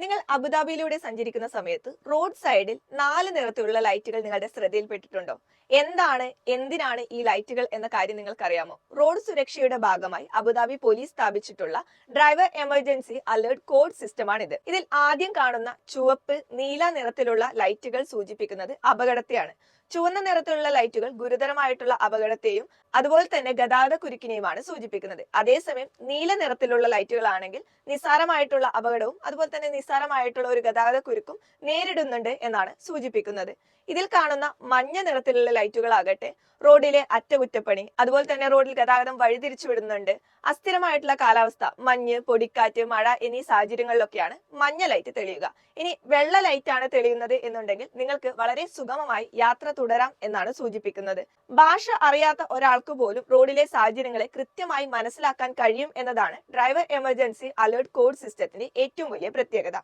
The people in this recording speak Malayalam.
നിങ്ങൾ അബുദാബിയിലൂടെ സഞ്ചരിക്കുന്ന സമയത്ത് റോഡ് സൈഡിൽ നാല് നിറത്തിലുള്ള ലൈറ്റുകൾ നിങ്ങളുടെ ശ്രദ്ധയിൽപ്പെട്ടിട്ടുണ്ടോ? എന്താണ് എന്തിനാണ് ഈ ലൈറ്റുകൾ എന്ന കാര്യം നിങ്ങൾക്കറിയാമോ? റോഡ് സുരക്ഷയുടെ ഭാഗമായി അബുദാബി പോലീസ് സ്ഥാപിച്ചിട്ടുള്ള ഡ്രൈവർ എമർജൻസി അലേർട്ട് കോഡ് സിസ്റ്റമാണിത് ഇതിൽ ആദ്യം കാണുന്ന ചുവപ്പ് നീല നിറത്തിലുള്ള ലൈറ്റുകൾ സൂചിപ്പിക്കുന്നത് അപകടത്തെയാണ്. ചുവന്ന നിറത്തിലുള്ള ലൈറ്റുകൾ ഗുരുതരമായിട്ടുള്ള അപകടത്തെയും അതുപോലെ തന്നെ ഗതാഗത കുരുക്കിനെയുമാണ് സൂചിപ്പിക്കുന്നത്. അതേസമയം നീല നിറത്തിലുള്ള ലൈറ്റുകളാണെങ്കിൽ നിസ്സാരമായിട്ടുള്ള അപകടവും അതുപോലെ തന്നെ നിസ്സാരമായിട്ടുള്ള ഒരു ഗതാഗത കുരുക്കും നേരിടുന്നുണ്ട് എന്നാണ് സൂചിപ്പിക്കുന്നത്. ഇതിൽ കാണുന്ന മഞ്ഞ നിറത്തിലുള്ള ലൈറ്റുകളാകട്ടെ റോഡിലെ അറ്റകുറ്റപ്പണി അതുപോലെ തന്നെ റോഡിൽ ഗതാഗതം വഴിതിരിച്ചു വിടുന്നുണ്ട്. അസ്ഥിരമായിട്ടുള്ള കാലാവസ്ഥ മഞ്ഞ് പൊടിക്കാറ്റ് മഴ എന്നീ സാഹചര്യങ്ങളിലൊക്കെയാണ് മഞ്ഞ ലൈറ്റ് തെളിയുക. ഇനി വെള്ള ലൈറ്റ് ആണ് തെളിയുന്നത് എന്നുണ്ടെങ്കിൽ നിങ്ങൾക്ക് വളരെ സുഗമമായി യാത്ര തുടരാം എന്നാണ് സൂചിപ്പിക്കുന്നത്. ഭാഷ അറിയാത്ത ഒരാൾക്ക് പോലും റോഡിലെ സാഹചര്യങ്ങളെ കൃത്യമായി മനസ്സിലാക്കാൻ കഴിയും എന്നതാണ് ഡ്രൈവർ എമർജൻസി അലേർട്ട് കോഡ് സിസ്റ്റത്തിന്റെ ഏറ്റവും വലിയ പ്രത്യേകത.